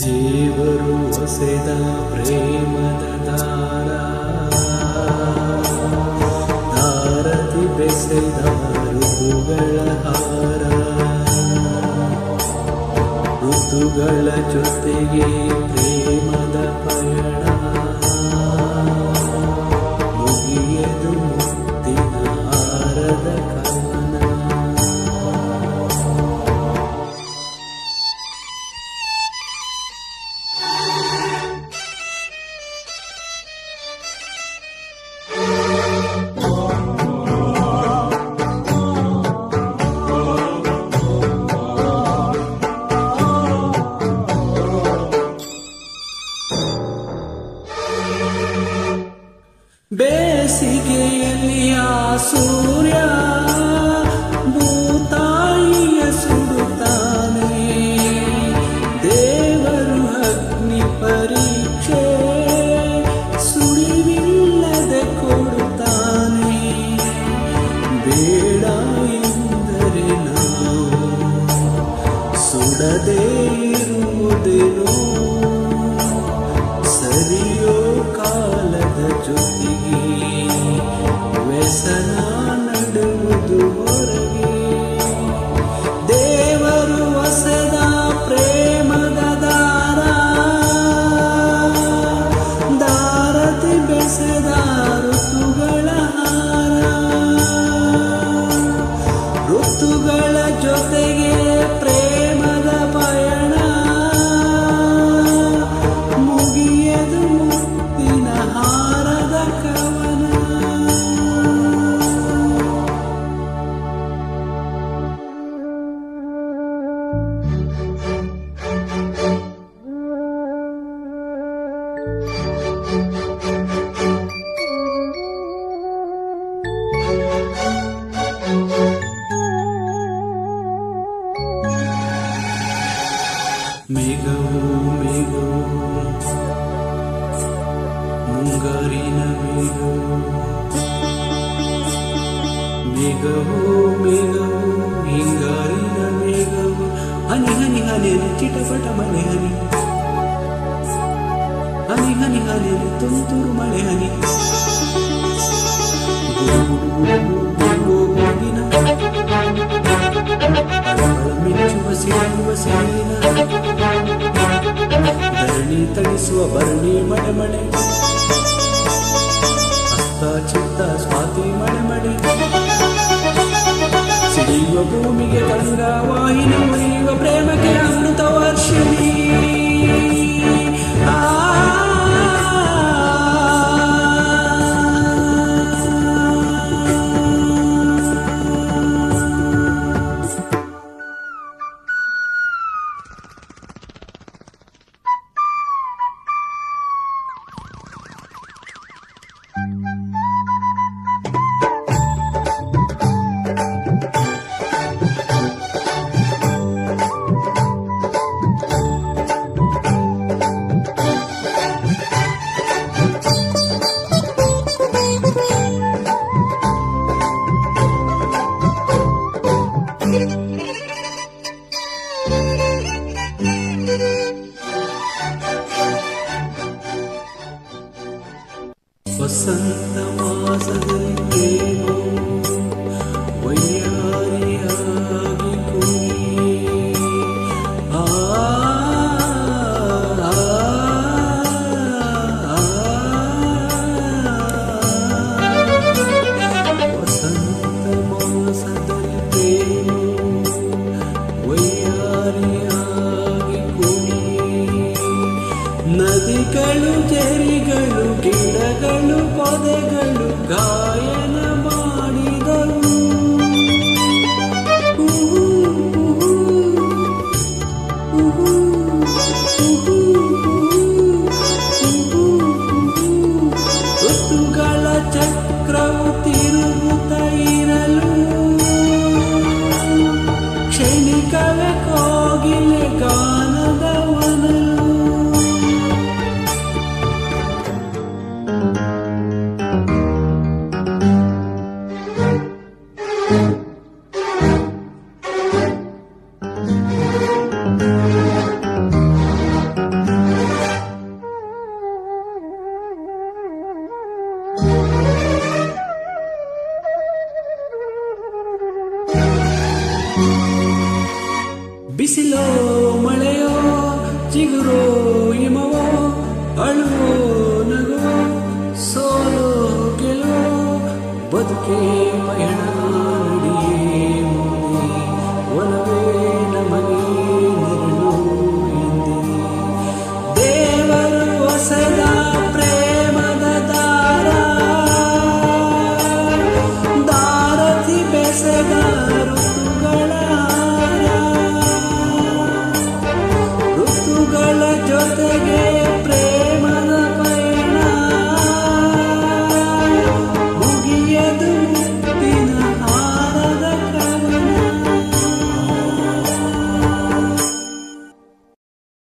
ದೇವರು ಹೊಸೆದ ಪ್ರೇಮದ ದಾರ. ದಾರದಿ ಬೆಸೆದ ಋತುಗಳ ಹಾರ. ಋತುಗಳ ಜೊತೆಗೆ ಪ್ರೇಮದ sua. ಋತುಗಳ ಜೊತೆಗೆ ಪ್ರೇಮದ ಪಯಣ. ಮುಗಿಯದು ಮುತ್ತಿನ ಹಾರದ ಕವನ. ಮೇಘವು ಮೇಘವು ಮುಂಗಾರಿನ ಮೇಘವು ಮೇಘವು ಮೇಘವು ಹಿಂಗಾರಿನ ಮೇಘವು ಹನಿ ಹನಿ ಹನಿ ಚಿಟಪಟ ಮಳೆ ಹನಿ ಹನಿ ಹನಿ ಹನಿ ತುಂತುರು ಮಳೆ ಹನಿ ಗುಡು ಗುಡು ಗುಡು ಗುಡು ಹೋಗಿನ ಅಳಮಳ ಮಿಂಚುವ ಸಿಡಿಯುವ ಸಿಡಿನ ಧರಣಿ ತಣಿಸುವ ಭರಣಿ ಮಳೆ ಮಳೆ ಹಸ್ತ ಚಿತ್ತ ಸ್ವಾತಿ ಮಳೆ ಮಳೆ ಸಿಡಿಯುವ ಭೂಮಿಗೆ ಗಂಗಾ ವಾಹಿನಿ ಮುರಿಯುವ ಪ್ರೇಮಕ್ಕೆ ಅಮೃತ ವರ್ಷಿಣಿ वसन्तमासरे Jamie Gallen. ಚಿಗುರೋ ಹಿಮವೋ ಅಳುವೋ ನಗುವೋ ಸೋಲೋ ಗೆಲುವೋ ಬದುಕೆ ಪಯಣ